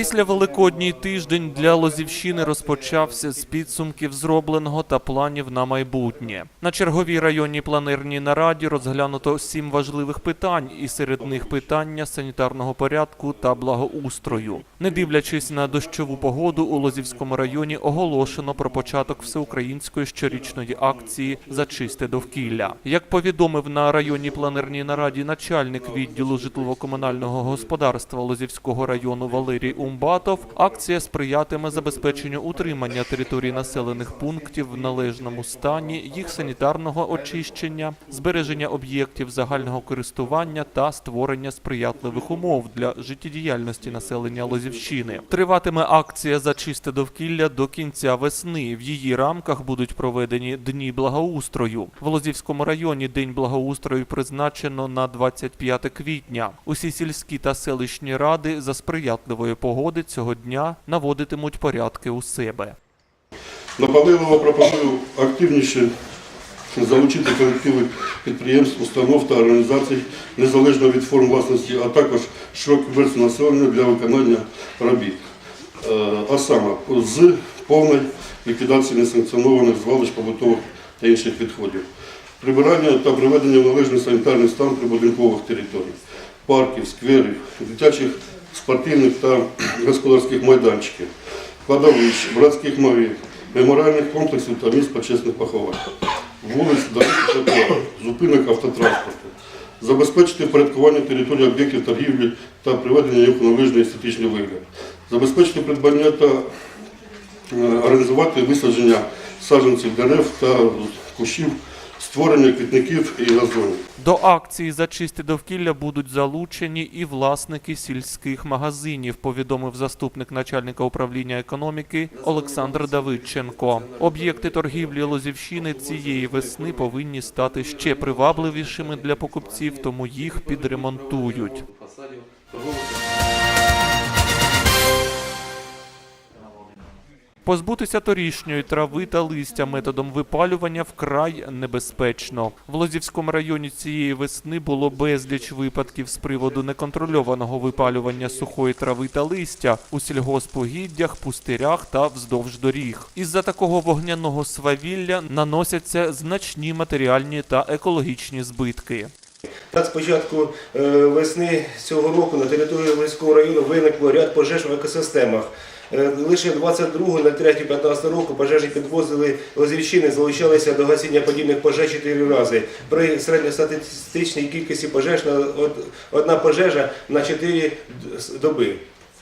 Після Великодній тиждень для Лозівщини розпочався з підсумків зробленого та планів на майбутнє. На черговій районній планерній нараді розглянуто сім важливих питань, і серед них питання санітарного порядку та благоустрою. Не дивлячись на дощову погоду, у Лозівському районі оголошено про початок всеукраїнської щорічної акції за чисте довкілля. Як повідомив на районній планерній нараді начальник відділу житлово-комунального господарства Лозівського району Валерій Умбатов, акція сприятиме забезпеченню утримання територій населених пунктів в належному стані, їх санітарного очищення, збереження об'єктів загального користування та створення сприятливих умов для життєдіяльності населення Лозівщини. Триватиме акція за чисте довкілля до кінця весни. В її рамках будуть проведені дні благоустрою. В Лозівському районі День благоустрою призначено на 25 квітня. Усі сільські та селищні ради за сприятливої погоди цього дня наводитимуть порядки у себе. Наполегливо пропоную активніше залучити колективи підприємств, установ та організацій незалежно від форм власності, а також широких верств населення для виконання робіт. Е, А саме з повної ліквідації несанкціонованих звалищ побутових та інших відходів, прибирання та приведення в належний санітарний стан прибудинкових територій, парків, скверів, дитячих спортивних та господарських майданчиків, кладовищ, братських могил, меморіальних комплексів та місць почесних поховань, вулиць, доріг тротуарів, зупинок автотранспорту, забезпечити впорядкування території об'єктів торгівлі та приведення їх у належний естетичний вигляд, забезпечити придбання та е, організувати висадження саджанців дерев та кущів, створення квітників і газонів. До акції за чисте довкілля будуть залучені і власники сільських магазинів, повідомив заступник начальника управління економіки Олександр Давидченко. Об'єкти торгівлі Лозівщини цієї весни повинні стати ще привабливішими для покупців, тому їх підремонтують. Позбутися торішньої трави та листя методом випалювання вкрай небезпечно. В Лозівському районі цієї весни було безліч випадків з приводу неконтрольованого випалювання сухої трави та листя у сільгоспугіддях, пустирях та вздовж доріг. Із-за такого вогняного свавілля наносяться значні матеріальні та екологічні збитки. Так, з початку е, весни цього року на території Луцького району виникло ряд пожеж в екосистемах. Е, Лише 22 на 3 15 року пожежні підвозили Лозівщини залучалися до гасіння подібних пожеж 4 рази. При середньостатистичній кількості пожеж одна пожежа на 4 доби.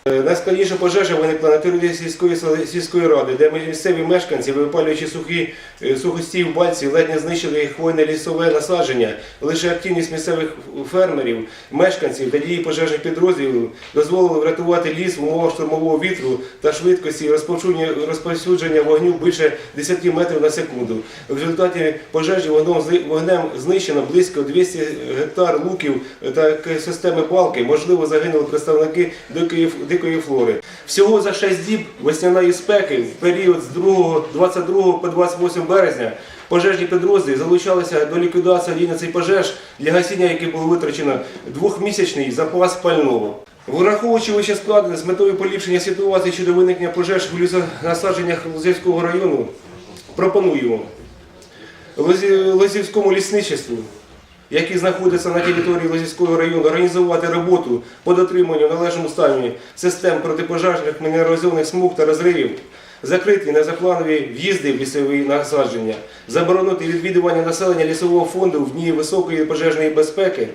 Е, Найскладніша пожежа виникла на території сільської сільської ради, де місцеві мешканці, випалюючи сухі е, сухості в бальці, ледь не знищили хвойне лісове насадження. Лише активність місцевих фермерів, мешканців та дії пожежних підрозділів дозволили врятувати ліс в умовах штурмового вітру та швидкості розповсюдження, вогню більше 10 метрів на секунду. В результаті пожежі вогнем, знищено близько 200 гектар луків та системи палки. Можливо, загинули представники дикої, дикої флори. Всього за 6 діб весняної спеки в період з 2, 22 по 28 березня пожежні підрозділи залучалися до ліквідації 11 пожеж, для гасіння яких було витрачено двохмісячний запас пального. Враховуючи вище складне з метою поліпшення ситуації щодо виникнення пожеж в лісонасадженнях Лозівського району, пропонуємо Лозівському лісничеству, які знаходяться на території Лозівського району, організувати роботу по дотриманню належному стані систем протипожежних мінералізованих смуг та розривів, закриті незапланові в'їзди в лісові насадження, заборонити відвідування населення лісового фонду в дні високої пожежної безпеки.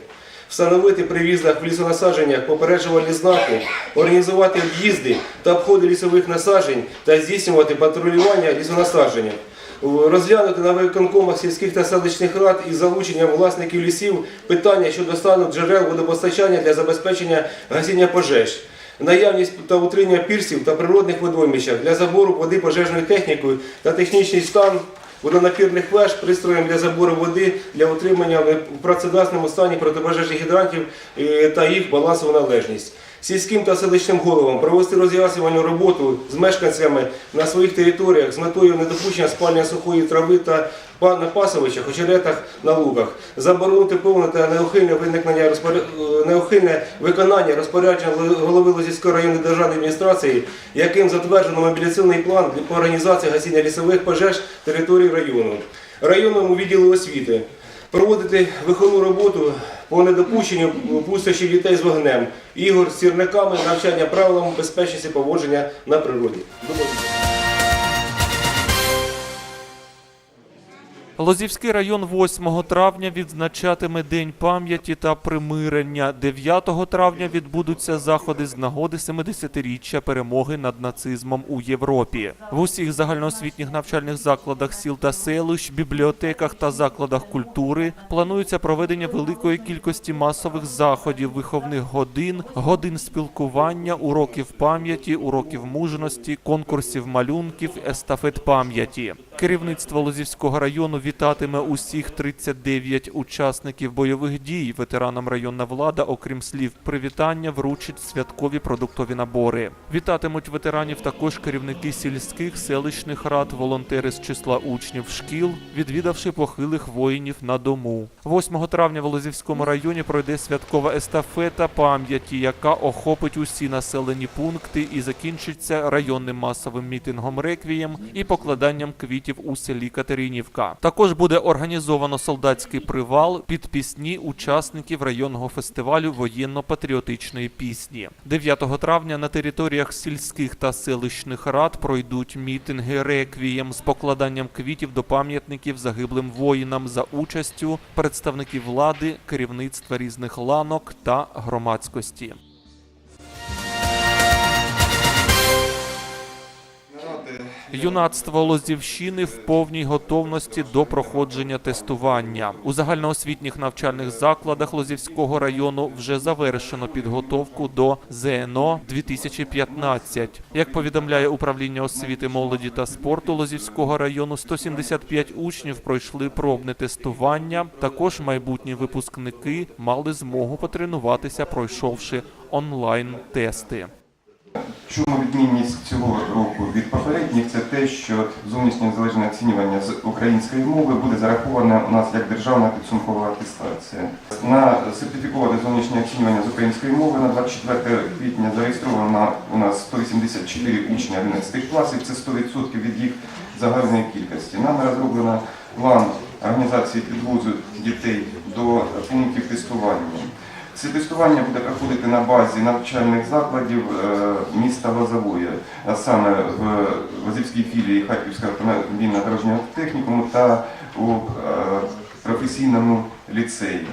Встановити при в'їздах в лісонасадженнях попереджувальні знаки, організувати об'їзди та обходи лісових насаджень та здійснювати патрулювання лісонасадження. Розглянути на виконкомах сільських та селищних рад із залученням власників лісів питання щодо стану джерел водопостачання для забезпечення гасіння пожеж. Наявність та утримання пірсів та природних водоймищах для забору води пожежною технікою та технічний стан водонапірних веж, пристроєм для забору води для утримання в працедасному стані протипожежних гідрантів е, та їх балансову належність. Сільським та селищним головам провести роз'яснювальну роботу з мешканцями на своїх територіях з метою недопущення спалення сухої трави та на пасовищах, очеретах на лугах, заборонити повне та неухильне виникнення е, неухильне виконання розпорядження голови Лозівської районної державної адміністрації, яким затверджено мобіляційний план по організації гасіння лісових пожеж території району, районному відділу освіти. Проводити виховну роботу по недопущенню пустощі дітей з вогнем, ігор з сірниками, навчання правилам безпечності поводження на природі. Лозівський район 8 травня відзначатиме День пам'яті та примирення. 9 травня відбудуться заходи з нагоди 70-річчя перемоги над нацизмом у Європі. В усіх загальноосвітніх навчальних закладах сіл та селищ, бібліотеках та закладах культури планується проведення великої кількості масових заходів, виховних годин, годин спілкування, уроків пам'яті, уроків мужності, конкурсів малюнків, естафет пам'яті. Керівництво Лозівського району вітатиме усіх 39 учасників бойових дій. Ветеранам районна влада, окрім слів привітання, вручить святкові продуктові набори. Вітатимуть ветеранів також керівники сільських селищних рад, волонтери з числа учнів шкіл, відвідавши похилих воїнів на дому. 8 травня в Лозівському районі пройде святкова естафета пам'яті, яка охопить усі населені пункти і закінчиться районним масовим мітингом реквієм і покладанням квітів у селі Катеринівка. Також буде організовано солдатський привал під пісні учасників районного фестивалю воєнно-патріотичної пісні. 9 травня на територіях сільських та селищних рад пройдуть мітинги реквієм з покладанням квітів до пам'ятників загиблим воїнам за участю представників влади, керівництва різних ланок та громадськості. Юнацтво Лозівщини в повній готовності до проходження тестування. У загальноосвітніх навчальних закладах Лозівського району вже завершено підготовку до ЗНО 2015. Як повідомляє управління освіти, молоді та спорту Лозівського району, 175 учнів пройшли пробне тестування. Також майбутні випускники мали змогу потренуватися, пройшовши онлайн-тести. Чому відмінність цього року від попередніх, це те, що зовнішнє незалежне оцінювання з української мови буде зараховане у нас як державна підсумкова атестація. На сертифіковане зовнішнє оцінювання з української мови на 24 квітня зареєстровано у нас 184 учні 11 класів, це 100% від їх загальної кількості. Нами розроблено план організації підвозу дітей до пунктів тестування. Це тестування буде проходити на базі навчальних закладів е, міста Лозової, а саме в Лозівській філії Харківського автомобільного дорожнього технікуму та у е, професійному ліцеї.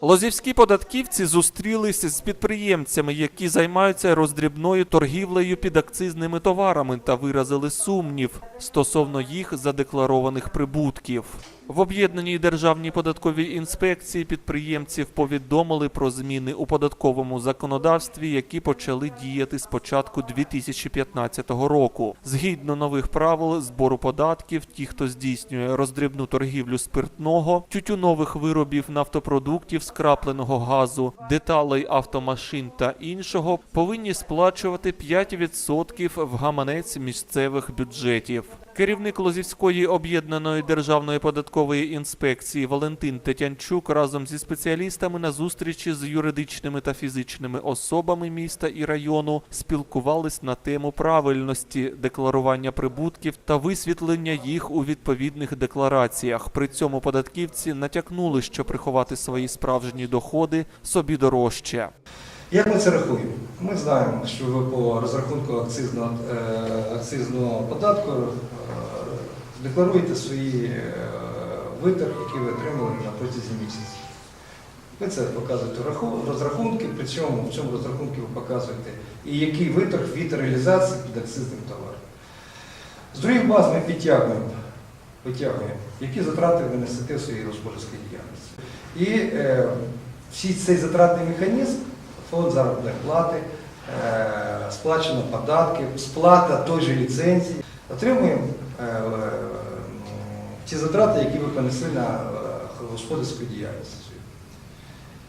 Лозівські податківці зустрілися з підприємцями, які займаються роздрібною торгівлею підакцизними товарами та виразили сумнів стосовно їх задекларованих прибутків. В об'єднаній державній податковій інспекції підприємців повідомили про зміни у податковому законодавстві, які почали діяти з початку 2015 року. Згідно нових правил збору податків, ті, хто здійснює роздрібну торгівлю спиртного, тютюнових виробів, нафтопродуктів, скрапленого газу, деталей автомашин та іншого, повинні сплачувати 5% в гаманець місцевих бюджетів. Керівник Лозівської об'єднаної державної податкової інспекції Валентин Тетянчук разом зі спеціалістами на зустрічі з юридичними та фізичними особами міста і району спілкувались на тему правильності декларування прибутків та висвітлення їх у відповідних деклараціях. При цьому податківці натякнули, що приховати свої справжні доходи собі дорожче. Як ми це рахуємо? Ми знаємо, що ви по розрахунку акцизного, е, акцизного податку е, декларуєте свої е, витрати, які ви отримали на протязі місяця. Ви це показуєте розрахунки, при цьому в цьому розрахунку ви показуєте і який витрат від реалізації під акцизним товаром. З других баз ми підтягуємо, витягуємо, які затрати ви несете в своїй господарській діяльності. І е, всі цей затратний механізм, фонд заробітної плати, е, сплачено податки, сплата той же ліцензії, отримуємо е, е, ті затрати, які ви понесли на господарську діяльність.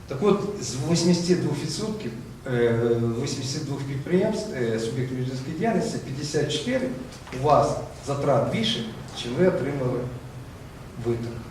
Так от, з 82%, е, 82 підприємств, суб'єктів юридичної діяльності, 54 у вас затрат більше, чим ви отримали витрат.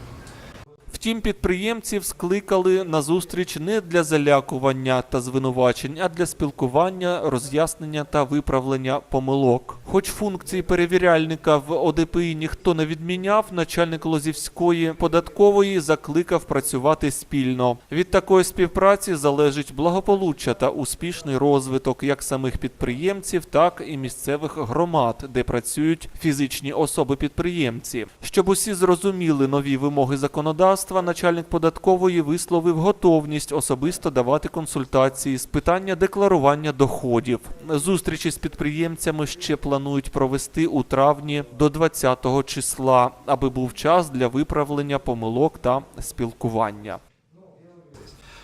Втім, підприємців скликали на зустріч не для залякування та звинувачень, а для спілкування, роз'яснення та виправлення помилок. Хоч функції перевіряльника в ОДПІ ніхто не відміняв, начальник Лозівської податкової закликав працювати спільно. Від такої співпраці залежить благополуччя та успішний розвиток як самих підприємців, так і місцевих громад, де працюють фізичні особи-підприємці. Щоб усі зрозуміли нові вимоги законодавства, начальник податкової висловив готовність особисто давати консультації з питання декларування доходів. Зустрічі з підприємцями ще планують провести у травні до 20 числа, аби був час для виправлення помилок та спілкування.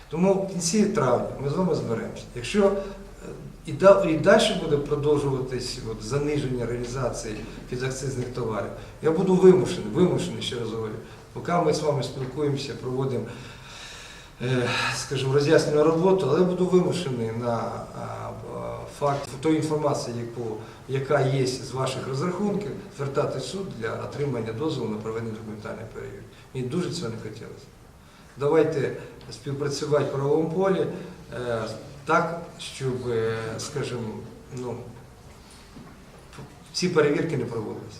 Тому в кінці травня ми з вами зберемося. Якщо е, і, да- і далі буде продовжуватись заниження реалізації підакцизних товарів, я буду вимушений, вимушений, ще раз говорю, поки ми з вами спілкуємося, проводимо, е, скажімо, роз'яснювальну роботу, але буду вимушений на факт тої інформації, яка є з ваших розрахунків, звертати суд для отримання дозволу на проведення документальної перевірки. Мені дуже цього не хотілося. Давайте співпрацювати в правовому полі е, так, щоб, е, скажімо, ну, ці перевірки не проводилися.